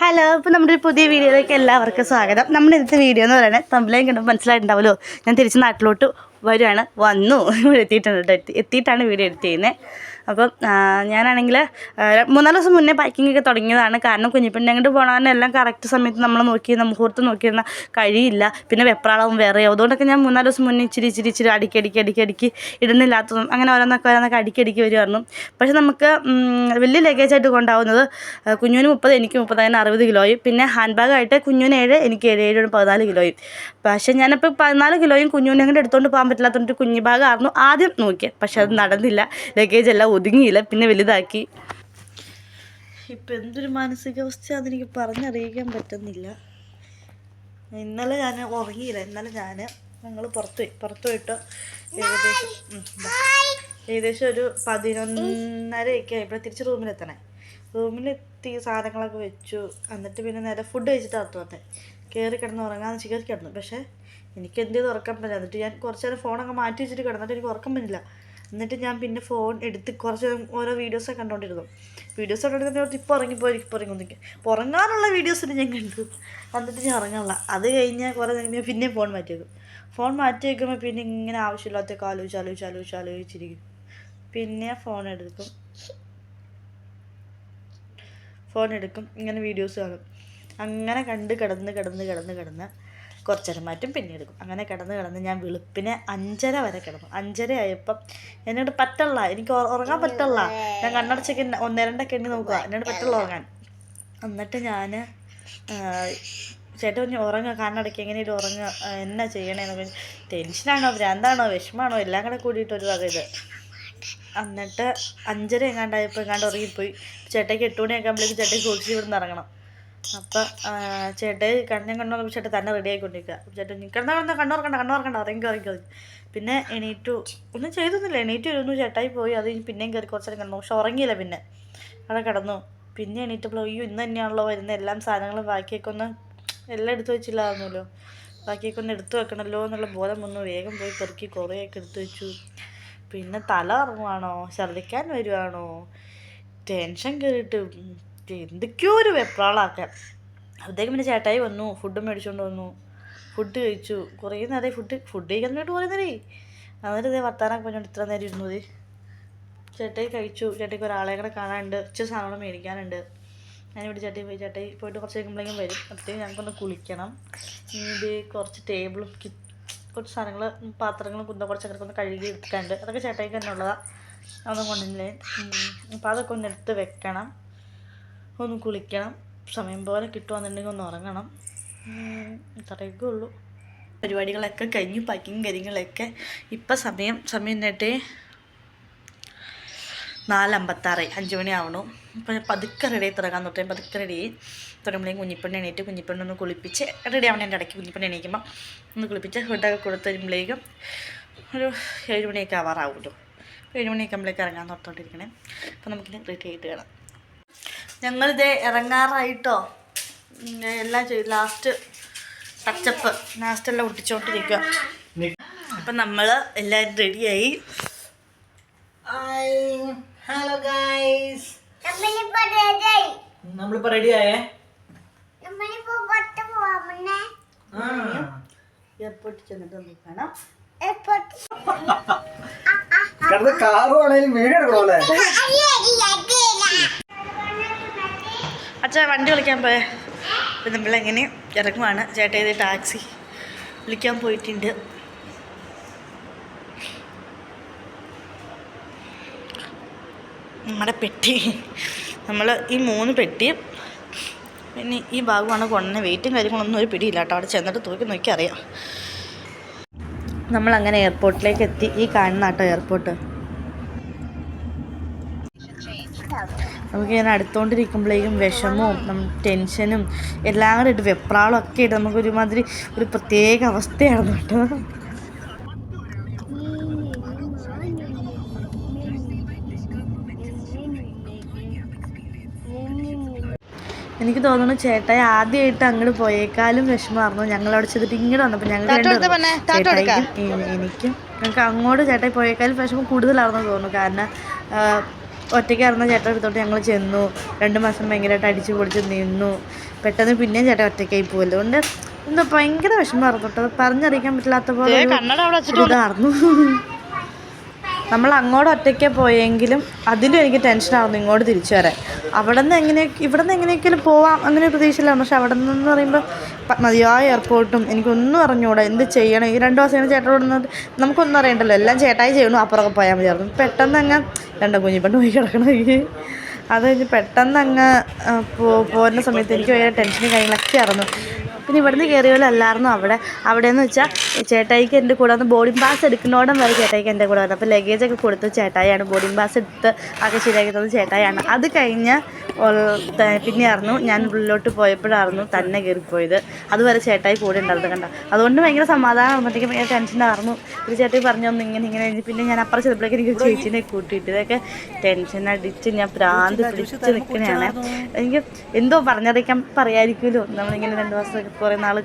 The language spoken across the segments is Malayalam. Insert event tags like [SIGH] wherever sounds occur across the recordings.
ഹലോ ഇപ്പോൾ നമ്മുടെ പുതിയ വീഡിയോയിലേക്ക് എല്ലാവർക്കും സ്വാഗതം. നമ്മുടെ ഇന്നത്തെ വീഡിയോ എന്ന് പറയുന്നത് തമ്പിലേയും കണ്ടപ്പോൾ മനസ്സിലായിട്ടുണ്ടാവുമല്ലോ? ഞാൻ തിരിച്ച് നാട്ടിലോട്ട് വരുവാണ് വന്നു. ഇവിടെ എത്തിയിട്ടുണ്ട്. എത്തിയിട്ടാണ് വീഡിയോ എഡിറ്റ് ചെയ്യുന്നത് അപ്പം ഞാനാണെങ്കിൽ മൂന്നാൽ ദിവസം മുന്നേ പാക്കിംഗ് ഒക്കെ തുടങ്ങിയതാണ്. കാരണം കുഞ്ഞിപ്പിണ്ണി അങ്ങോട്ട് പോകണമെന്നെല്ലാം കറക്റ്റ് സമയത്ത് നമ്മൾ നോക്കി മുഹൂർത്തം നോക്കിയിരുന്ന കഴിയില്ല. പിന്നെ വെപ്രാളവും വേറെയോ. അതുകൊണ്ടൊക്കെ ഞാൻ മൂന്നാൽ ദിവസം മുന്നേ ഇച്ചിരി ഇച്ചിരി ഇച്ചിരി അടിക്കി അടിക്കി അടിക്കി അടിക്കി ഇടുന്നില്ലാത്തതും അങ്ങനെ ഓരോന്നൊക്കെ ഓരോന്നൊക്കെ അടിക്കി അടിക്കി വരുമായിരുന്നു. പക്ഷേ നമുക്ക് വലിയ ലഗേജ് ആയിട്ട് കൊണ്ടാവുന്നത് കുഞ്ഞുവിന് മുപ്പത് എനിക്ക് മുപ്പത് അങ്ങനെ അറുപത് കിലോയും. പിന്നെ ഹാൻഡ് ബാഗായിട്ട് കുഞ്ഞുവിന് ഏഴ് എനിക്ക് ഏഴ് ഏഴ് പതിനാല് കിലോയും. പക്ഷേ ഞാനിപ്പോൾ പതിനാല് കിലോയും കുഞ്ഞുവിനെ അങ്ങോട്ട് എടുത്തുകൊണ്ട് പോകാൻ പറ്റില്ലാത്തതുകൊണ്ട് കുഞ്ഞു ഭാഗമായിരുന്നു ആദ്യം നോക്കിയത് പക്ഷെ അത് നടന്നില്ല. ലഗേജ് എല്ലാം ഒതുങ്ങിയില്ല. പിന്നെ വലുതാക്കി. ഇപ്പം എന്തൊരു മാനസികാവസ്ഥയാണെന്ന് എനിക്ക് പറഞ്ഞറിയിക്കാൻ പറ്റുന്നില്ല. ഇന്നലെ ഞാൻ ഉറങ്ങിയില്ല. ഇന്നലെ ഞാൻ ഞങ്ങൾ പുറത്തു പോയി. പുറത്ത് പോയിട്ട് ഏകദേശം. ഏകദേശം ഒരു പതിനൊന്നരയൊക്കെ ആയപ്പോൾ തിരിച്ച് റൂമിലെത്തണേ. റൂമിലെത്തി സാധനങ്ങളൊക്കെ വെച്ചു. എന്നിട്ട് പിന്നെ നേരെ ഫുഡ് കഴിച്ചിട്ട് അകത്ത് വന്നേ കയറി കിടന്ന് ഉറങ്ങാന്ന് വെച്ച് കയറി കിടന്നു പക്ഷേ എനിക്ക് എന്ത് ചെയ്ത് പറ്റില്ല എന്നിട്ട് ഞാൻ കുറച്ച് നേരം ഫോണൊക്കെ മാറ്റി വെച്ചിട്ട് കിടന്നിട്ട് എനിക്ക് ഉറക്കം പറ്റില്ല എന്നിട്ട് ഞാൻ പിന്നെ ഫോൺ എടുത്ത് കുറച്ച് ഓരോ വീഡിയോസൊക്കെ കണ്ടുകൊണ്ടിരുന്നു വീഡിയോസ് കണ്ടുകൊണ്ടിരുന്നിട്ട് ഇപ്പോൾ ഉറങ്ങിപ്പോയി ഇപ്പോൾ ഉറങ്ങി അപ്പോൾ ഉറങ്ങാനുള്ള വീഡിയോസിന് ഞാൻ കണ്ടു. എന്നിട്ട് ഞാൻ ഉറങ്ങാനുള്ള. അത് കഴിഞ്ഞ് കുറേ ഞാൻ പിന്നെ ഫോൺ മാറ്റി ഫോൺ മാറ്റി വെക്കുമ്പോൾ പിന്നെ ഇങ്ങനെ ആവശ്യമില്ലാത്തൊക്കെ ആലോചിച്ച് ആലോചിച്ച് ആലോചിച്ച് ആലോചിച്ചിരിക്കും പിന്നെ ഫോൺ എടുക്കും. ഫോൺ എടുക്കും. ഇങ്ങനെ വീഡിയോസ് കാണും. അങ്ങനെ കണ്ട് കിടന്ന് കിടന്ന് കിടന്ന് കിടന്ന് കുറച്ച് മാറ്റം പിന്നെ എടുക്കും. അങ്ങനെ കിടന്ന് കിടന്ന് ഞാൻ വെളുപ്പിനെ അഞ്ചര വരെ കിടന്നു. അഞ്ചര ആയപ്പം എന്നോട് പറ്റുള്ള എനിക്ക് ഉറ- ഉറങ്ങാൻ പറ്റുള്ള. ഞാൻ കണ്ണടച്ചൊക്കെ ഒന്നരണ്ടൊക്കെ എണ്ണി നോക്കുക എന്നോട് പറ്റുള്ള ഉറങ്ങാൻ. എന്നിട്ട് ഞാൻ ചേട്ടൻ പറഞ്ഞു ഉറങ്ങുക കണ്ണടക്കി. എങ്ങനെയും ഉറങ്ങുക എന്നാ ചെയ്യണേന്നൊക്കെ ടെൻഷനാണോ? ഭ്രാന്താണോ? വിഷമാണോ? എല്ലാം കൂടെ കൂടിയിട്ട് ഒരു വക ഇത്. എന്നിട്ട് അഞ്ചര എങ്ങാണ്ടായപ്പോൾ എങ്ങാണ്ട് ഉറങ്ങിപ്പോയി. ചേട്ടയ്ക്ക് എട്ട് മണിയൊക്കെ ആകുമ്പോഴേക്ക് ചേട്ടയ്ക്ക് കുളിച്ച് ഇവിടുന്ന് ഇറങ്ങണം. അപ്പം ചേട്ടൻ കണ്ണും കണ്ണു ചേട്ടൻ തന്നെ റെഡി ആയിക്കൊണ്ടിരിക്കുക ചേട്ടൻ കിടന്ന കിടന്ന കണ്ണോർക്കണ്ട ഇറങ്ങി ഇറങ്ങി ഇറങ്ങി പിന്നെ എണീറ്റു. ഒന്നും ചെയ്തൊന്നുമില്ല. എണീറ്റ് ഇരുന്നു ചേട്ടായി പോയി. അത് പിന്നെയും കയറി കുറച്ച് നേരം കിടന്നു. പക്ഷെ ഉറങ്ങിയില്ല പിന്നെ. അവിടെ കിടന്നു. പിന്നെ എണീറ്റപ്പോൾ അയ്യോ ഇന്ന് തന്നെയാണല്ലോ വരുന്ന. എല്ലാം സാധനങ്ങളും ബാക്കിയൊക്കെ ഒന്ന് എല്ലാം എടുത്തു വെച്ചില്ലായിരുന്നല്ലോ. ബാക്കിയൊക്കെ ഒന്ന് എടുത്തു വെക്കണമല്ലോ എന്നുള്ള ബോധം ഒന്ന് വേഗം പോയി പെറുക്കി കുറേയൊക്കെ എടുത്തു വെച്ചു. പിന്നെ തല ഇറങ്ങുവാണോ ഛർദ്ദിക്കാൻ വരുവാണോ? ടെൻഷൻ കയറിയിട്ട് എന്തൊക്കെയോ ഒരു വെപ്രാളാക്കാൻ. അപ്പോഴത്തേക്കും പിന്നെ ചേട്ടായി വന്നു ഫുഡ് മേടിച്ചുകൊണ്ട് വന്നു. ഫുഡ് കഴിച്ചു. കുറേ നേരം ഫുഡ് ഫുഡ് കഴിക്കാൻ വേണ്ടി കുറേ നേരമായി അന്നേരം ഇതേ വർത്താനൊക്കെ പറഞ്ഞുകൊണ്ട് ഇത്ര നേരം ഇരുന്നു ചേട്ടായി കഴിച്ചു. ചേട്ടയ്ക്ക് ഒരാളെ കൂടെ കാണാനുണ്ട്. ഇച്ചിരി സാധനങ്ങൾ മേടിക്കാനുണ്ട്. ഞാനിവിടെ ചേട്ടായി പോയി. ചേട്ടായി പോയിട്ട് കുറച്ച് കഴിക്കുമ്പോഴേക്കും വരും. അപ്പോഴത്തേക്കും ഞങ്ങൾക്കൊന്ന് കുളിക്കണം. ഇത് കുറച്ച് ടേബിളും കുറച്ച് സാധനങ്ങൾ പാത്രങ്ങളും കുന്ത കുറച്ചൊക്കെ ഒന്ന് കഴുകി എടുക്കാനുണ്ട്. അതൊക്കെ ചേട്ടായിക്ക് തന്നെ ഉള്ളതാണ് അതൊന്നും കൊണ്ടില്ലേ അപ്പോൾ അതൊക്കെ ഒന്ന് എടുത്ത് വെക്കണം. ഒന്ന് കുളിക്കണം. സമയം പോലെ കിട്ടുവാന്നുണ്ടെങ്കിൽ ഒന്ന് ഉറങ്ങണം. ഇത്രയൊക്കെ ഉള്ളൂ. പരിപാടികളൊക്കെ കഴിഞ്ഞു പാക്കിങ് കാര്യങ്ങളൊക്കെ. ഇപ്പം സമയം സമയം എന്നിട്ട് നാലമ്പത്താറ് അഞ്ച് മണി ആവണു ഇപ്പം പതുക്കെ റെഡി ആയി തുടങ്ങാൻ തൊട്ടേ പതുക്കെ റെഡി ആയി. തുടങ്ങുമ്പോഴേക്കും കുഞ്ഞിപ്പണ്ണി എണീറ്റ് കുഞ്ഞിപ്പെണ്ണൊന്ന് കുളിപ്പിച്ച് റെഡി ആവണേന്റെ ഇടയ്ക്ക്. കുഞ്ഞിപ്പണ്ണി എണീക്കുമ്പോൾ ഒന്ന് കുളിപ്പിച്ച് ഫുഡൊക്കെ കൊടുത്ത് വരുമ്പോഴേക്കും ഒരു ഏഴ് മണിയൊക്കെ ആവാറാവുമല്ലോ ഏഴ് മണിയൊക്കെ നമ്മളേക്ക് ഇറങ്ങാൻ തൊട്ടോണ്ടിരിക്കണേ അപ്പം നമുക്കിനി റെഡി ആയിട്ട് കാണാം. ഞങ്ങളിത് ഇറങ്ങാറായിട്ടോ. എല്ലാം ചെയ്തു. ലാസ്റ്റ് ടച്ചപ്പ് ലാസ്റ്റ് എല്ലാം ഒട്ടിച്ചോണ്ടിരിക്കുക അപ്പം നമ്മൾ എല്ലാരും റെഡിയായി. ഹലോ ഗൈസ് നമ്മളിപ്പോ റെഡിയായി. എയർപോർട്ടിൽ ചെന്നിട്ട് നോക്കണം കാറ് അയ്യേ, അയ്യേ, അയ്യേ. അച്ഛാ വണ്ടി വിളിക്കാൻ പോയ. അപ്പം നമ്മളെങ്ങനെ ഇറങ്ങുവാണ്. ചേട്ടാ ഇത് ടാക്സി വിളിക്കാൻ പോയിട്ടുണ്ട്. നമ്മുടെ പെട്ടി. നമ്മൾ ഈ മൂന്ന് പെട്ടിയും പിന്നെ ഈ ഭാഗമാണ് കൊണ്ടുവന്ന വെയിറ്റും കാര്യങ്ങളൊന്നും ഒരു പിടിയില്ല കേട്ടോ. അവിടെ ചെന്നിട്ട് തൂക്കി നോക്കി അറിയാം നമ്മളങ്ങനെ എയർപോർട്ടിലേക്ക് എത്തി. ഈ കാണുന്ന കേട്ടോ എയർപോർട്ട് നമുക്ക് അടുത്തുകൊണ്ടിരിക്കുമ്പോഴേക്കും അടുത്തോണ്ടിരിക്കുമ്പോഴേക്കും വിഷമവും ടെൻഷനും എല്ലാം കൂടെ ഇട്ട് വെപ്രാളും ഒക്കെ ഇട്ട് നമുക്ക് ഒരുമാതിരി ഒരു പ്രത്യേക അവസ്ഥയാണ് കേട്ടോ. എനിക്ക് തോന്നുന്നു ചേട്ടായി ആദ്യമായിട്ട് അങ്ങോട്ട് പോയേക്കാളും വിഷമമായിരുന്നു. ഞങ്ങൾ അവിടെ ചെന്നിട്ട് ഇങ്ങോട്ട് വന്നപ്പോൾ ഞങ്ങൾ ചേട്ടായിക്കും എനിക്കും ഞങ്ങൾക്ക് അങ്ങോട്ട് ചേട്ടായി പോയേക്കാളും വിഷമം കൂടുതലാണെന്ന് തോന്നുന്നു. കാരണം ആ, ഇറങ്ങുന്ന ചേട്ടൻ അടുത്തോട്ട് ഞങ്ങൾ ചെന്നു. രണ്ട് മാസം ഭയങ്കരമായിട്ട് അടിച്ചു പൊളിച്ച് നിന്നു. പെട്ടെന്ന് പിന്നെയും ചേട്ടൻ ഒറ്റയ്ക്കായി പോകും അതുകൊണ്ട് എന്താ ഭയങ്കര വിഷമമായിരുന്നു കേട്ടോ. പറഞ്ഞറിയിക്കാൻ പറ്റില്ലാത്ത പോലെ ഇതായിരുന്നു നമ്മൾ അങ്ങോട്ട് ഒറ്റയ്ക്ക് പോയെങ്കിലും അതിലും എനിക്ക് ടെൻഷനായിരുന്നു ഇങ്ങോട്ട് തിരിച്ചു വരാൻ. അവിടെ നിന്ന് എങ്ങനെ ഇവിടെ നിന്ന് എങ്ങനെയൊക്കെയും പോവാം അങ്ങനെ പ്രതീക്ഷയില്ല പക്ഷെ അവിടെ നിന്ന് പറയുമ്പോൾ മതിയായ എയർപോർട്ടും എനിക്കൊന്നും അറിഞ്ഞുകൂടാ എന്ത് ചെയ്യണം? ഈ രണ്ട് ദിവസം ചേട്ടനോട് നിന്നിട്ട് നമുക്കൊന്നും അറിയണ്ടല്ലോ. എല്ലാം ചേട്ടായി ചെയ്യണു. അപ്പുറമൊക്കെ പോയാൽ മതിയായിരുന്നു പെട്ടെന്ന് അങ്ങ് രണ്ടോ കുഞ്ഞിപ്പണ്ട് പോയി കിടക്കണമെങ്കിൽ അത് കഴിഞ്ഞ് പെട്ടെന്ന് അങ്ങ് പോരുന്ന സമയത്ത് എനിക്ക് ഭയങ്കര ടെൻഷനും കാര്യങ്ങളൊക്കെ ആയിരുന്നു. പിന്നെ ഇവിടുന്ന് കയറിയപോലെ അല്ലായിരുന്നു അവിടെ അവിടെ എന്ന് വെച്ചാൽ ചേട്ടായിക്ക് എന്റെ കൂടെ വന്ന് ബോർഡിംഗ് പാസ് എടുക്കുന്നോടം വരെ ചേട്ടായിക്ക് എന്റെ കൂടെ വന്നു. അപ്പോൾ ലഗേജൊക്കെ കൊടുത്ത് ചേട്ടായിയാണ് ബോർഡിംഗ് പാസ് എടുത്ത് ആകെ ശരിയാക്കി തന്നത് ചേട്ടായിയാണ്. അത് കഴിഞ്ഞ് പിന്നെ അറിഞ്ഞു പിന്നെയായിരുന്നു ഞാൻ ഉള്ളിലോട്ട് പോയപ്പോഴായിരുന്നു തന്നെ കയറിപ്പോയത്. അതുവരെ ചേട്ടായി കൂടെ ഉണ്ടായിരുന്നു കണ്ട? അതുകൊണ്ട് ഭയങ്കര സമാധാനം എനിക്ക് ഭയങ്കര ടെൻഷനായിരുന്നു ഒരു ചേട്ടായി പറഞ്ഞു ഒന്ന് ഇങ്ങനെ ഇങ്ങനെ കഴിഞ്ഞ് പിന്നെ ഞാൻ അപ്പുറം ചെന്നപ്പോഴേക്കും എനിക്ക് ചേച്ചിനെ കൂട്ടിയിട്ട് ഇതൊക്കെ ടെൻഷൻ അടിച്ച് ഞാൻ പ്രാന്ത് പിടിച്ച് നിൽക്കുന്നതാണ് എനിക്ക് എന്തോ പറഞ്ഞറിയിക്കാൻ പറയായിരിക്കുമല്ലോ. നമ്മളിങ്ങനെ രണ്ട് മാസം കുറേ നാൾ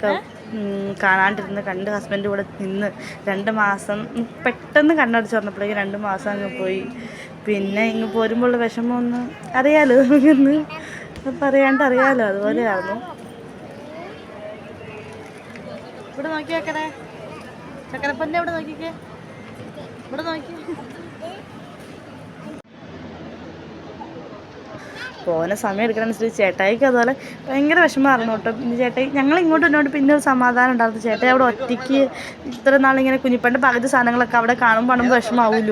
കാണാണ്ടിരുന്ന് കണ്ട് ഹസ്ബൻഡ് കൂടെ നിന്ന് രണ്ട് മാസം പെട്ടെന്ന് കണ്ണടിച്ച് വന്നപ്പോഴേക്കും രണ്ട് മാസം അങ്ങ് പോയി. പിന്നെ ഇങ്ങ് പോരുമ്പോൾ വിഷമം ഒന്ന് അറിയാലോ നമുക്കൊന്ന് പറയാണ്ട് അറിയാലോ അതുപോലെയായിരുന്നു ഇവിടെ നോക്കി വെക്കണേ ചക്കരപ്പന്റെ ഇവിടെ നോക്കിക്കേ. ഇവിടെ നോക്കി. പോകുന്ന സമയം എടുക്കണമനുസരിച്ച് ചേട്ടായിക്ക് അതുപോലെ ഭയങ്കര വിഷമമായിരുന്നു കേട്ടോ. ചേട്ടായി ഞങ്ങൾ ഇങ്ങോട്ടും ഇങ്ങോട്ട് പിന്നെ ഒരു സമാധാനം ഉണ്ടായിരുന്നു. ചേട്ടായി അവിടെ ഒറ്റയ്ക്ക് ഇത്ര നാളിങ്ങനെ കുഞ്ഞിപ്പണ്ട് പകുതി സാധനങ്ങളൊക്കെ അവിടെ കാണുമ്പോൾ നമുക്ക് വെക്കാം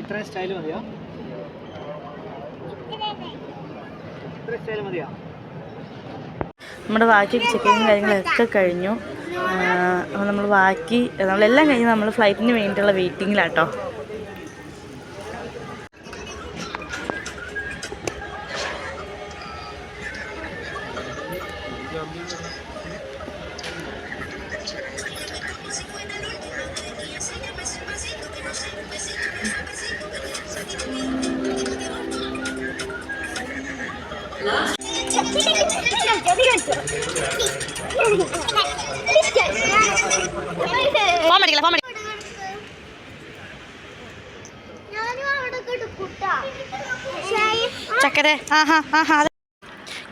ഇത്രയും സ്റ്റൈൽ മതിയോ? ഇത്രയും സ്റ്റൈൽ മതിയോ? നമ്മുടെ ബാക്കി ചെക്കിങ്ങും കാര്യങ്ങളൊക്കെ കഴിഞ്ഞു. നമ്മൾ ബാക്കി നമ്മളെല്ലാം കഴിഞ്ഞ് നമ്മൾ ഫ്ലൈറ്റിന് വേണ്ടിയിട്ടുള്ള വെയിറ്റിങ്ങിലാട്ടോ അവിടെ കിടക്കൂട്ടാ ചക്കരെ ആഹാ ആഹാ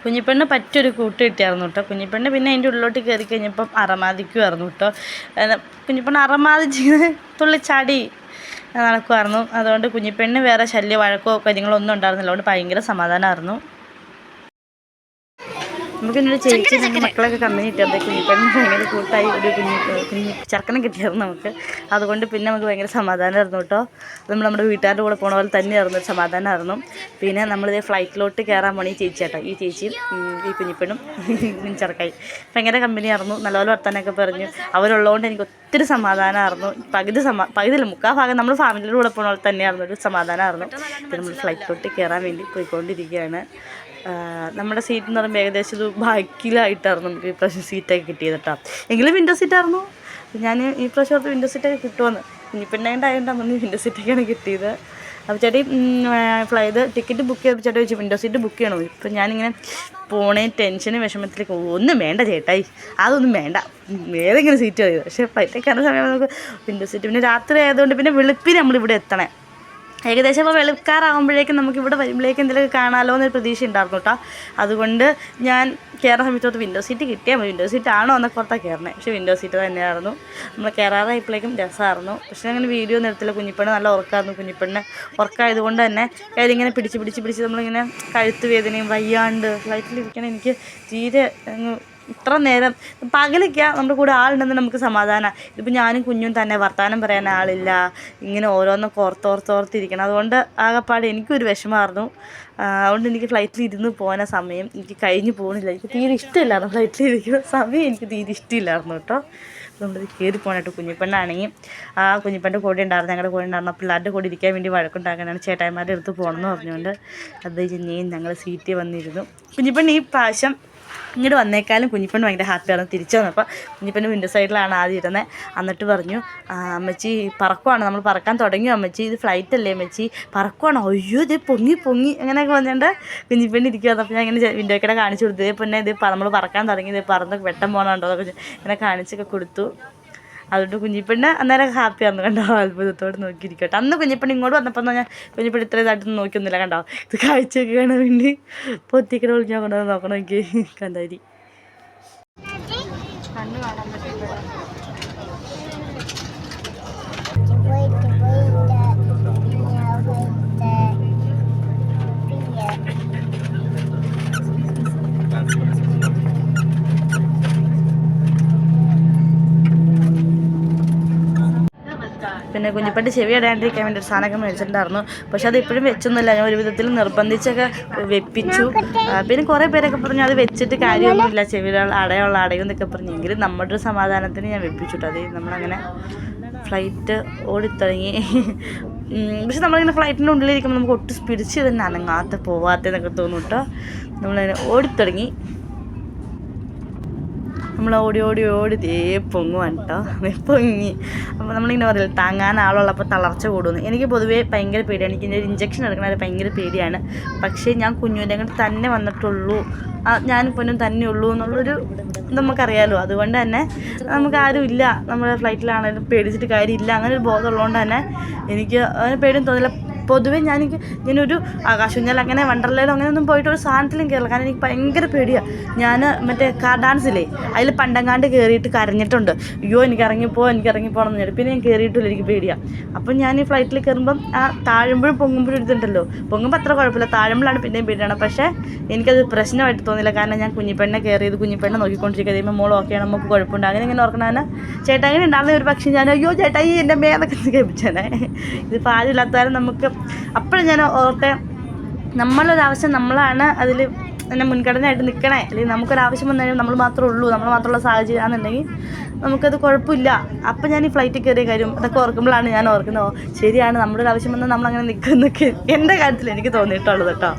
കുഞ്ഞിപ്പെണ്ണ് പറ്റൊരു കൂട്ട് കിട്ടിയായിരുന്നു കേട്ടോ. കുഞ്ഞിപ്പെണ്ണ് പിന്നെ അതിന്റെ ഉള്ളിലോട്ട് കയറി കഴിഞ്ഞപ്പം അറമാദിക്കുമായിരുന്നു കേട്ടോ. കുഞ്ഞിപ്പെണ്ണ് അറമാദിച്ച് തുള്ളിച്ചാടി നടക്കുമായിരുന്നു അതുകൊണ്ട് കുഞ്ഞിപ്പെണ്ണ് വേറെ ശല്യ വഴക്കോ കാര്യങ്ങളോ ഒന്നും ഉണ്ടായിരുന്നില്ല. അതുകൊണ്ട് ഭയങ്കര സമാധാനമായിരുന്നു. നമുക്ക് എന്നൊരു ചേച്ചി രണ്ട് മക്കളൊക്കെ കമ്പനി കിട്ടിയത് കുഞ്ഞിപ്പെണ്ണ് ഭയങ്കര കൂട്ടായി ഒരു കുഞ്ഞി കുഞ്ഞി ചെറുക്കനെ കിട്ടിയായിരുന്നു നമുക്ക്. അതുകൊണ്ട് പിന്നെ നമുക്ക് ഭയങ്കര സമാധാനമായിരുന്നു കേട്ടോ. അത് നമ്മൾ നമ്മുടെ വീട്ടുകാരുടെ കൂടെ പോണ പോലെ തന്നെയായിരുന്നു ഒരു സമാധാനമായിരുന്നു പിന്നെ നമ്മളിതേ ഫ്ലൈറ്റിലോട്ട് കയറാൻ പോണി ഈ ചേച്ചി കേട്ടോ ഈ ചേച്ചിയും ഈ കുഞ്ഞിപ്പെണ്ണും ചെറുക്കായി ഭയങ്കര കമ്പനിയായിരുന്നു. നല്ലപോലെ വർത്താനൊക്കെ പറഞ്ഞു അവരുള്ളതുകൊണ്ട് എനിക്ക് ഒത്തിരി സമാധാനമായിരുന്നു പകുതി സമാ പകുതിയില്ല മുക്കാ ഭാഗം നമ്മൾ ഫാമിലിയുടെ കൂടെ പോണ പോലെ തന്നെയായിരുന്നു. ഒരു സമാധാനമായിരുന്നു പിന്നെ നമ്മൾ ഫ്ലൈറ്റിലോട്ട് കയറാൻ വേണ്ടി പോയിക്കൊണ്ടിരിക്കുകയാണ്. നമ്മുടെ സീറ്റ് എന്ന് പറയുമ്പോൾ ഏകദേശം ഒരു ബാക്കിലായിട്ടായിരുന്നു നമുക്ക് ഈ പ്രാവശ്യം സീറ്റൊക്കെ കിട്ടിയത് കേട്ടോ എങ്കിലും വിൻഡോ സീറ്റായിരുന്നു ഞാൻ ഈ പ്രാവശ്യം ഓർത്ത് വിൻഡോ സീറ്റൊക്കെ കിട്ടുമെന്ന് ഇനിയിപ്പോൾ അന്ന് വിൻഡോ സീറ്റൊക്കെയാണ് കിട്ടിയത്. അപ്പോൾ ചേട്ടി ഫ്ലൈത് ടിക്കറ്റ് ബുക്ക് ചെയ്തപ്പോൾ ചേട്ടി ചോദിച്ചു വിൻഡോ സീറ്റ് ബുക്ക് ചെയ്യണോ? ഇപ്പം ഞാനിങ്ങനെ പോണേ ടെൻഷനും വിഷമത്തിലേക്ക് ഒന്നും വേണ്ട ചേട്ടായി. അതൊന്നും വേണ്ട. ഏതെങ്കിലും സീറ്റ് മതി. പക്ഷേ ഫ്ലൈറ്റൊക്കെ കയറുന്ന സമയം നമുക്ക് വിൻഡോ സീറ്റ് പിന്നെ രാത്രി ആയതുകൊണ്ട് പിന്നെ വെളുപ്പിന് നമ്മളിവിടെ എത്തണേ. ഏകദേശം ഇപ്പോൾ വെളുക്കാറാകുമ്പോഴേക്കും നമുക്ക് ഇവിടെ വരുമ്പോഴേക്കും എന്തെങ്കിലും കാണാമല്ലോ എന്നൊരു പ്രതീക്ഷ ഉണ്ടായിരുന്നു കേട്ടോ. അതുകൊണ്ട് ഞാൻ കയറുന്ന സമയത്തോട്ട് വിൻഡോ സീറ്റ് കിട്ടിയാൽ മതി. വിൻഡോ സീറ്റ് ആണോ എന്നൊക്കെ പുറത്താണ് കയറണേ പക്ഷേ വിൻഡോ സീറ്റ് തന്നെയായിരുന്നു. നമ്മൾ കയറാറായപ്പോഴേക്കും രസമായിരുന്നു പക്ഷേ അങ്ങനെ വീഡിയോ നിരത്തില്ല കുഞ്ഞിപ്പെണ്ണ് നല്ല ഉറക്കമായിരുന്നു കുഞ്ഞിപ്പെണ്ണ് ഉറക്കമായതുകൊണ്ട് തന്നെ കയ്യിലിങ്ങനെ പിടിച്ച് പിടിച്ച് പിടിച്ച് നമ്മളിങ്ങനെ കഴുത്ത് വേദനയും വയ്യാണ്ട് ഫ്ലൈറ്റിലിരിക്കണം എനിക്ക് തീരെ അങ്ങ് ഇത്ര നേരം പകലൊക്കെ നമ്മുടെ കൂടെ ആളുണ്ടെന്ന് നമുക്ക് സമാധാനമാണ് ഇതിപ്പോൾ ഞാനും കുഞ്ഞും തന്നെ വർത്തമാനം പറയാൻ ആളില്ല. ഇങ്ങനെ ഓരോന്നൊക്കെ ഓർത്തോർത്തോർത്തിരിക്കണം അതുകൊണ്ട് ആകെപ്പാട് എനിക്കൊരു വിഷമമായിരുന്നു. അതുകൊണ്ട് എനിക്ക് ഫ്ലൈറ്റിൽ ഇരുന്ന് പോകുന്ന സമയം. എനിക്ക് കഴിഞ്ഞ് പോകുന്നില്ല എനിക്ക് തീരെ ഇഷ്ടമില്ലായിരുന്നു ഫ്ലൈറ്റിൽ ഇരിക്കുന്ന സമയം എനിക്ക് തീരെ ഇഷ്ടമില്ലായിരുന്നു കേട്ടോ. അതുകൊണ്ട് കയറി പോകണേട്ടോ കുഞ്ഞിപ്പെണ്ണാണെങ്കിൽ ആ കുഞ്ഞിപ്പന്റെ കൂടെ ഉണ്ടായിരുന്നു. ഞങ്ങളുടെ കൂടെ ഉണ്ടായിരുന്നു പിള്ളേരുടെ കൂടെ ഇരിക്കാൻ വേണ്ടി വഴക്കുണ്ടാക്കാനാണ് ചേട്ടായിമാരുടെ അടുത്ത് പോകണമെന്ന് പറഞ്ഞുകൊണ്ട് അത് കഴിഞ്ഞ് ഞങ്ങൾ സീറ്റിൽ വന്നിരുന്നു. കുഞ്ഞിപ്പണ്ണി ഈ പ്രാവശ്യം ഇങ്ങോട്ട് വന്നേക്കാളും കുഞ്ഞിപ്പൻ ഭയങ്കര ഹാപ്പിയാണ് തിരിച്ചു വന്നപ്പോൾ കുഞ്ഞിപ്പൻ വിൻഡോ സൈഡിലാണ് ആദ്യം ഇരുന്നത് എന്നിട്ട് പറഞ്ഞു "ആ, അമ്മച്ചി പറക്കുവാണ്. നമ്മൾ പറക്കാൻ തുടങ്ങി അമ്മച്ചി? ഇത് ഫ്ലൈറ്റ് അല്ലേ അമ്മച്ചി? പറക്കുവാണ്? അയ്യോ ഇത് പൊങ്ങി പൊങ്ങി. അങ്ങനെയൊക്കെ വന്നിട്ട് കുഞ്ഞിപ്പൻ ഇരിക്കുക അപ്പോൾ ഞാൻ ഇങ്ങനെ വിൻഡോയ്ക്കിടെ കാണിച്ചു കൊടുത്തു. ഇതേ പിന്നെ ഇത് നമ്മൾ പറക്കാൻ തുടങ്ങി. ഇത് പറന്ന് വെട്ടം പോകണുണ്ടോ എന്നൊക്കെ ഇങ്ങനെ കാണിച്ചൊക്കെ കൊടുത്തു. അതുകൊണ്ട് കുഞ്ഞിപ്പെണ്ണ് അന്നേരം ഹാപ്പിയായിരുന്നു കണ്ടോ? അത്ഭുതത്തോട് നോക്കിയിരിക്കട്ടെ. അന്ന് കുഞ്ഞിപ്പെണ്ണ് ഇങ്ങോട്ട് വന്നപ്പോൾ ഞാൻ കുഞ്ഞിപ്പെണ്ണ് ഇത്ര ഇതായിട്ടൊന്നും നോക്കിയൊന്നുമില്ല കണ്ടോ? ഇത് കാഴ്ചയൊക്കെ കാണാൻ വേണ്ടി പൊത്തിക്കട വിളിക്കാൻ കൊണ്ടുവന്ന് നോക്കണം എനിക്ക് കണ്ടാരി പോയിട്ട് പിന്നെ കുഞ്ഞിപ്പട്ടി ചെവി അടയാണ്ടിരിക്കാൻ വേണ്ടി ഒരു സാധനമൊക്കെ മേടിച്ചിട്ടുണ്ടായിരുന്നു. പക്ഷെ അത് ഇപ്പോഴും വെച്ചൊന്നുമില്ല. ഞാൻ ഒരു വിധത്തിൽ നിർബന്ധിച്ചൊക്കെ വെപ്പിച്ചു. പിന്നെ കുറേ പേരൊക്കെ പറഞ്ഞു അത് വെച്ചിട്ട് കാര്യമൊന്നുമില്ല. ചെവികൾ അടയുള്ള അടയും എന്നൊക്കെ പറഞ്ഞു. എങ്കിലും നമ്മുടെ ഒരു സമാധാനത്തിന് ഞാൻ വെപ്പിച്ചിട്ടു അത് നമ്മളങ്ങനെ ഫ്ലൈറ്റ് ഓടിത്തുടങ്ങി. പക്ഷെ നമ്മളിങ്ങനെ ഫ്ലൈറ്റിന്റെ ഉള്ളിലിരിക്കുമ്പോൾ നമുക്ക് ഒട്ടും പിടിച്ച് തന്നെ അനങ്ങാത്ത പോവാത്തെന്നൊക്കെ തോന്നും കേട്ടോ നമ്മളിങ്ങനെ ഓടിത്തുടങ്ങി. നമ്മൾ ഓടി ഓടി ഓടി ദേ പൊങ്ങുവാണ് കേട്ടോ പൊങ്ങി. അപ്പോൾ നമ്മളിങ്ങനെ പറയില്ല താങ്ങാൻ ആളുള്ളപ്പോൾ തളർച്ച കൂടുന്നു. എനിക്ക് പൊതുവേ ഭയങ്കര പേടിയാണ്. എനിക്ക് ഒരു ഇഞ്ചക്ഷൻ എടുക്കണത് ഭയങ്കര പേടിയാണ്. പക്ഷേ ഞാൻ കുഞ്ഞുവിന്റെ അങ്ങോട്ട് തന്നെ വന്നിട്ടുള്ളൂ. ഞാൻ പൊന്നും തന്നെ ഉള്ളൂ എന്നുള്ളൊരു നമുക്കറിയാലോ. അതുകൊണ്ട് തന്നെ നമുക്ക് ആരും ഇല്ല നമ്മുടെ ഫ്ലൈറ്റിലാണെങ്കിലും പേടിച്ചിട്ട് കാര്യമില്ല. അങ്ങനെ ഒരു ബോധം ഉള്ളതുകൊണ്ട് തന്നെ എനിക്ക് അതിന് പേടിയും തോന്നില്ല. പൊതുവേ ഞാൻ എനിക്ക് ഞാനൊരു അങ്ങനെ വണ്ടർലയിലോ അങ്ങനെ ഒന്നും പോയിട്ട് ഒരു സാധനത്തിലും കയറില്ല കാരണം എനിക്ക് ഭയങ്കര പേടിയാണ് ഞാൻ മറ്റേ കാർ ഡാൻസില്ലേ അതിൽ പണ്ടങ്ങാണ്ട് കയറിയിട്ട് കരഞ്ഞിട്ടുണ്ട്. അയ്യോ എനിക്ക് ഇറങ്ങിപ്പോ എനിക്ക് ഇറങ്ങിപ്പോകണം എന്ന് പിന്നെ ഞാൻ കയറിയിട്ടില്ല എനിക്ക് പേടിയാണ് അപ്പം ഞാൻ ഈ ഫ്ലൈറ്റിൽ കയറുമ്പം ആ താഴുമ്പോഴും പൊങ്ങുമ്പോഴും ഇതുണ്ടല്ലോ. പൊങ്ങുമ്പോൾ അത്ര കുഴപ്പമില്ല താഴുമ്പോഴാണ് പിന്നെയും പേടിയാണ്. പക്ഷേ എനിക്കത് പ്രശ്നമായിട്ട് തോന്നില്ല കാരണം ഞാൻ കുഞ്ഞിപ്പെണ്ണെ കയറിയത് കുഞ്ഞിപ്പെണ്ണെ നോക്കിക്കൊണ്ടിരിക്കുക. കഴിയുമ്പോൾ മോൾ ഓക്കെയാണ് നമുക്ക് കുഴപ്പമുണ്ട്. അങ്ങനെ ഇങ്ങനെ ഓർക്കണേ ചേട്ടാ അങ്ങനെ ഉണ്ടാകുന്ന ഒരു പക്ഷേ ഞാൻ അയ്യോ ചേട്ടാ ഈ എന്റെ മേന്നൊക്കെ കേൾപ്പിച്ചേനെ. ഇതിപ്പോൾ ആരും ഇല്ലാത്താലും നമുക്ക് അപ്പോഴും ഞാൻ ഓർത്തെ നമ്മളൊരാവശ്യം നമ്മളാണ് അതിൽ എന്നെ മുൻഗണനയായിട്ട് നിൽക്കണേ അല്ലെങ്കിൽ നമുക്കൊരാവശ്യം വന്നു നമ്മൾ മാത്രമേ ഉള്ളൂ നമ്മൾ മാത്രമുള്ള സാഹചര്യം ആണെന്നുണ്ടെങ്കിൽ നമുക്കത് കുഴപ്പമില്ല. അപ്പം ഞാൻ ഈ ഫ്ലൈറ്റിൽ കയറിയ കാര്യം അതൊക്കെ ഓർക്കുമ്പോഴാണ് ഞാൻ ഓർക്കുന്നത് ശരിയാണ് നമ്മുടെ ഒരു ആവശ്യം വന്നാൽ നമ്മളങ്ങനെ നിൽക്കുന്നൊക്കെ എന്റെ കാര്യത്തിൽ എനിക്ക് തോന്നിയിട്ടുള്ളത് കേട്ടോ.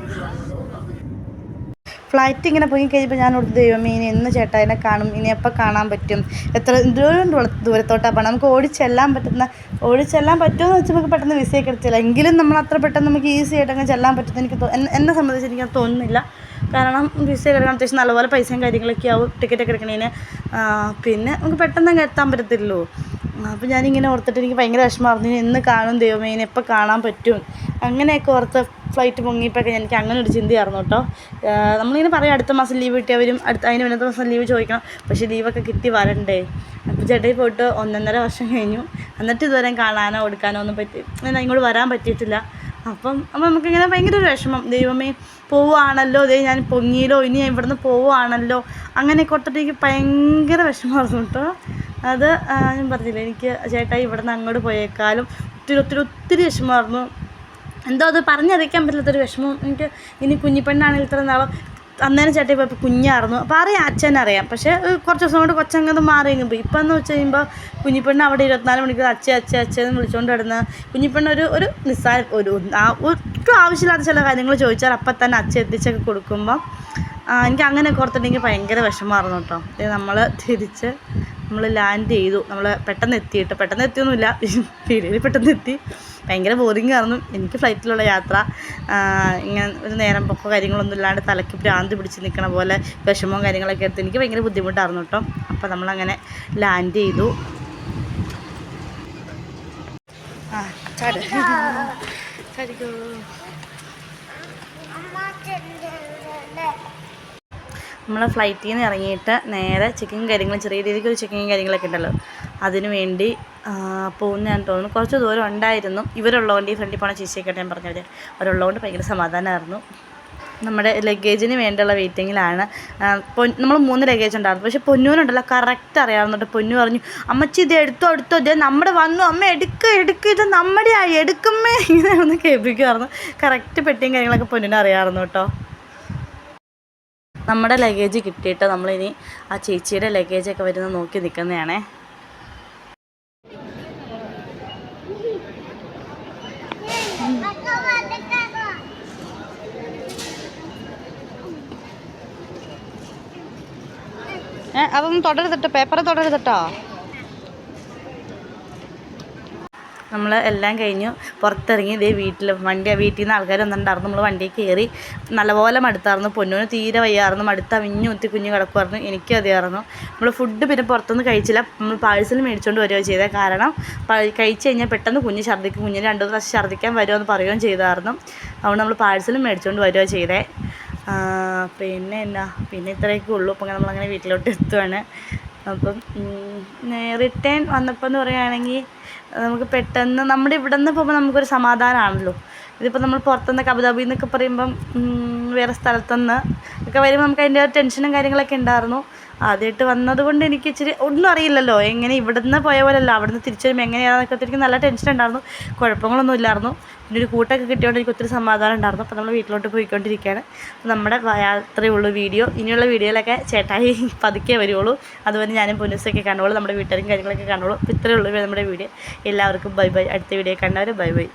ഫ്ലൈറ്റ് ഇങ്ങനെ പോയി കഴിയുമ്പോൾ ഞാൻ ഓർത്ത് ദൈവമേ ഇനി എന്ന് ചേട്ടാ എന്നെ കാണും? ഇനി എപ്പോൾ കാണാൻ പറ്റും? എത്ര ദൂരം ദൂര- ദൂരത്തോട്ടാണ് പോകണം നമുക്ക് ഓടിച്ചെല്ലാൻ പറ്റുന്ന ഓടിച്ചെല്ലാൻ പറ്റുമെന്ന് വെച്ചാൽ നമുക്ക് പെട്ടെന്ന് വിസയൊക്കെ എടുത്തില്ല. എങ്കിലും നമ്മൾ അത്ര പെട്ടെന്ന് നമുക്ക് ഈസി ആയിട്ട് അങ്ങ് ചെല്ലാൻ പറ്റുമെന്ന് എനിക്ക് എന്നെ- സംബന്ധിച്ച് എനിക്ക് തോന്നുന്നില്ല. കാരണം വിസ എടുക്കാൻ അത്യാവശ്യം നല്ലപോലെ പൈസയും കാര്യങ്ങളൊക്കെ ആവും ടിക്കറ്റൊക്കെ എടുക്കണേന്. പിന്നെ നമുക്ക് പെട്ടെന്ന് അങ്ങ് എത്താൻ പറ്റത്തില്ലല്ലോ. അപ്പോൾ ഞാനിങ്ങനെ ഓർത്തിട്ട് എനിക്ക് ഭയങ്കര വിഷമമായിരുന്നു. ഇനി എന്ന് കാണും? ദൈവമേനെ എപ്പോൾ കാണാൻ പറ്റും? അങ്ങനെയൊക്കെ ഓർത്ത് ഫ്ലൈറ്റ് പൊങ്ങിയപ്പോഴൊക്കെ എനിക്ക് അങ്ങനെ ഒരു ചിന്തയായിരുന്നു കേട്ടോ. നമ്മളിങ്ങനെ പറയും അടുത്ത മാസം ലീവ് കിട്ടിയവരും അടുത്ത അതിന് മുന്നത്തെ മാസം ലീവ് ചോദിക്കണം. പക്ഷേ ലീവൊക്കെ കിട്ടി വരണ്ടേ. അപ്പോൾ ചേട്ടയിൽ പോയിട്ട് ഒന്നൊന്നര വർഷം കഴിഞ്ഞു. എന്നിട്ട് ഇതുവരെ കാണാനോ എടുക്കാനോ ഒന്നും പറ്റി എന്നാൽ ഇങ്ങോട്ട് വരാൻ പറ്റിയിട്ടില്ല. അപ്പം അപ്പം നമുക്കിങ്ങനെ ഭയങ്കര ഒരു വിഷമം. ദൈവമേ പോവുകയാണല്ലോ ദൈവം ഞാൻ പൊങ്ങിയിലോ ഇനി ഞാൻ ഇവിടുന്ന് പോവുകയാണല്ലോ. അങ്ങനെ കൊടുത്തിട്ട് ഭയങ്കര വിഷമമായിരുന്നു കേട്ടോ. അത് ഞാൻ പറഞ്ഞില്ല എനിക്ക് ചേട്ടായി ഇവിടുന്ന് അങ്ങോട്ട് പോയേക്കാളും ഒത്തിരി ഒത്തിരി ഒത്തിരി വിഷമമായിരുന്നു. എന്തോ അത് പറഞ്ഞറിയിക്കാൻ പറ്റാത്തൊരു വിഷമം. എനിക്ക് ഇനി കുഞ്ഞിപ്പെണ്ണാണെങ്കിൽ ഇത്ര നാളും അന്നേരം ചേട്ടൻ ഇപ്പോൾ കുഞ്ഞായിരുന്നു അപ്പോൾ അറിയാം അച്ഛനറിയാം പക്ഷേ കുറച്ച് ദിവസം കൊണ്ട് കൊച്ചങ്ങത് മാറി പോയി. ഇപ്പം എന്ന് വെച്ച് കഴിയുമ്പോൾ കുഞ്ഞിപ്പെണ്ണ് അവിടെ ഇരുപത്തിനാല് മണിക്കൂർ അച്ഛ അച്ഛ അച്ഛന്ന് വിളിച്ചുകൊണ്ട് കിടന്ന് കുഞ്ഞിപ്പെണ്ണ് ഒരു ഒരു നിസ്സാര ഒരു ഒട്ടും ആവശ്യമില്ലാത്ത ചില കാര്യങ്ങൾ ചോദിച്ചാൽ അപ്പം തന്നെ അച്ഛ എത്തിച്ചൊക്കെ കൊടുക്കുമ്പോൾ എനിക്ക് അങ്ങനെ ഓർത്തിട്ടുണ്ടെങ്കിൽ ഭയങ്കര വിഷമമായിരുന്നു കേട്ടോ. നമ്മൾ തിരിച്ച് നമ്മൾ ലാൻഡ് ചെയ്തു. നമ്മൾ പെട്ടെന്ന് എത്തിയിട്ട് പെട്ടെന്ന് എത്തിയൊന്നുമില്ല. [LAUGHS] പെട്ടെന്ന് എത്തി. ഭയങ്കര ബോറിങ് ആയിരുന്നു. എനിക്ക് ഫ്ലൈറ്റിലുള്ള യാത്ര ഇങ്ങനെ ഒരു നേരം പൊക്കോ കാര്യങ്ങളൊന്നും ഇല്ലാണ്ട് തലയ്ക്ക് ഭ്രാന്ത് പിടിച്ച് നിൽക്കണ പോലെ വിഷമവും കാര്യങ്ങളൊക്കെ എടുത്ത് എനിക്ക് ഭയങ്കര ബുദ്ധിമുട്ടായിരുന്നു കേട്ടോ. അപ്പോൾ നമ്മളങ്ങനെ ലാൻഡ് ചെയ്തു. ആ ചാടി. ചാടിക്കോ ഫ്ലൈറ്റിൽ നിന്ന് ഇറങ്ങിയിട്ട് നേരെ ചിക്കൻ കാര്യങ്ങളും ചെറിയ രീതിക്ക് ഒരു ചിക്കൻ കാര്യങ്ങളൊക്കെ ഉണ്ടല്ലോ. അതിന് വേണ്ടി ഞാൻ തോന്നുന്നു. കുറച്ച് ദൂരം ഉണ്ടായിരുന്നു. ഇവരുള്ളതുകൊണ്ട് ഈ ഫ്രണ്ടിൽ പോണ ചേച്ചിയൊക്കെ ഞാൻ പറഞ്ഞത് അവരുള്ളതുകൊണ്ട് ഭയങ്കര സമാധാനമായിരുന്നു നമ്മുടെ ലഗേജിന് വേണ്ടിയുള്ള വെയിറ്റിങ്ങിലാണ് നമ്മൾ മൂന്ന് ലഗേജ് ഉണ്ടായിരുന്നു. പക്ഷെ പൊന്നൂനുണ്ടല്ലോ കറക്റ്റ് അറിയാവുന്നുണ്ട് പൊന്നു പറഞ്ഞു അമ്മച്ചി ഇത് എടുത്തോ എടുത്തോ ഇത് നമ്മുടെ വന്നു. അമ്മ എടുക്ക എടുക്ക ഇത് നമ്മുടെ ആയി എടുക്കുമേ [LAUGHS] ഇങ്ങനെ ഒന്ന് കേൾപ്പിക്കുമായിരുന്നു കറക്റ്റ് പെട്ടിയും കാര്യങ്ങളൊക്കെ പൊന്നിനെ അറിയാമായിരുന്നു കേട്ടോ. നമ്മുടെ ലഗേജ് കിട്ടിയിട്ട് നമ്മളിനി ആ ചേച്ചിയുടെ ലഗേജൊക്കെ വരുന്ന നോക്കി നിൽക്കുന്നതാണേ. അതൊന്നും തൊടരുതട്ടോ പേപ്പർ തൊടരുതട്ടോ. നമ്മൾ എല്ലാം കഴിഞ്ഞു. പുറത്തിറങ്ങി ഇതേ വീട്ടിൽ വണ്ടി വീട്ടിൽ നിന്ന് ആൾക്കാർ നമ്മൾ വണ്ടി കയറി നല്ലപോലെ മടുത്തായിരുന്നു. പൊന്നൂന് തീരെ വയ്യായിരുന്നു. മടുത്ത് അവിഞ്ഞു ഒത്തി കുഞ്ഞു കിടക്കുമായിരുന്നു എനിക്കും അതെയായിരുന്നു നമ്മൾ ഫുഡ് പിന്നെ പുറത്തൊന്നും കഴിച്ചില്ല. നമ്മൾ പാഴ്സൽ മേടിച്ചുകൊണ്ട് വരികയോ ചെയ്തത് കാരണം കഴിച്ചു കഴിഞ്ഞാൽ പെട്ടെന്ന് കുഞ്ഞ് ഛർദ്ദിക്കും. കുഞ്ഞിന് രണ്ടു പ്രാവശ്യം ഛർദ്ദിക്കാൻ വരുമെന്ന് പറയുകയും ചെയ്തായിരുന്നു. അതുകൊണ്ട് നമ്മൾ പാഴ്സലും മേടിച്ചുകൊണ്ട് വരികയോ ചെയ്തേ. പിന്നെ എന്നാ പിന്നെ ഇത്രയൊക്കെ ഉള്ളൂ. അപ്പം നമ്മളങ്ങനെ വീട്ടിലോട്ട് എത്തുവാണ്. അപ്പം റിട്ടേൺ വന്നപ്പോൾ എന്ന് പറയുകയാണെങ്കിൽ നമുക്ക് പെട്ടെന്ന് നമ്മുടെ ഇവിടെ നിന്ന് പോകുമ്പോൾ നമുക്കൊരു സമാധാനമാണല്ലോ ഇതിപ്പോൾ നമ്മൾ പുറത്തുനിന്ന് കബുദാബി എന്നൊക്കെ പറയുമ്പം വേറെ സ്ഥലത്തുനിന്ന് ഒക്കെ വരുമ്പോൾ നമുക്ക് അതിന്റെ ടെൻഷനും കാര്യങ്ങളൊക്കെ ഉണ്ടായിരുന്നു. ആദ്യമായിട്ട് വന്നതുകൊണ്ട് എനിക്ക് ഇച്ചിരി ഒന്നും അറിയില്ലല്ലോ. എങ്ങനെ ഇവിടുന്ന് പോയ പോലെയല്ല. അവിടുന്ന് തിരിച്ചു വരുമ്പോൾ എങ്ങനെയാണെന്നൊക്കെ എനിക്ക് നല്ല ടെൻഷൻ ഉണ്ടായിരുന്നു. കുഴപ്പങ്ങളൊന്നും ഇല്ലായിരുന്നു. പിന്നെ ഒരു കൂട്ടൊക്കെ കിട്ടിയോണ്ട് എനിക്ക് ഒത്തിരി സമാധാനം ഉണ്ടായിരുന്നു. അപ്പോൾ നമ്മൾ വീട്ടിലോട്ട് പോയിക്കൊണ്ടിരിക്കുകയാണ് നമ്മുടെ യാത്രയേ ഉള്ളൂ വീഡിയോ. ഇനിയുള്ള വീഡിയോയിലൊക്കെ ചേട്ടായി [LAUGHS] പതുക്കെ വരുള്ളൂ അതുപോലെ ഞാനും പൊന്നൂസൊക്കെ കണ്ടോളൂ. നമ്മുടെ വീട്ടുകാരും കാര്യങ്ങളൊക്കെ കണ്ടോളൂ. അപ്പോൾ ഇത്രയേ ഉള്ളൂ നമ്മുടെ വീഡിയോ. എല്ലാവർക്കും ബൈ ബൈ. അടുത്ത വീഡിയോ കണ്ടവർ ബൈ ബൈ.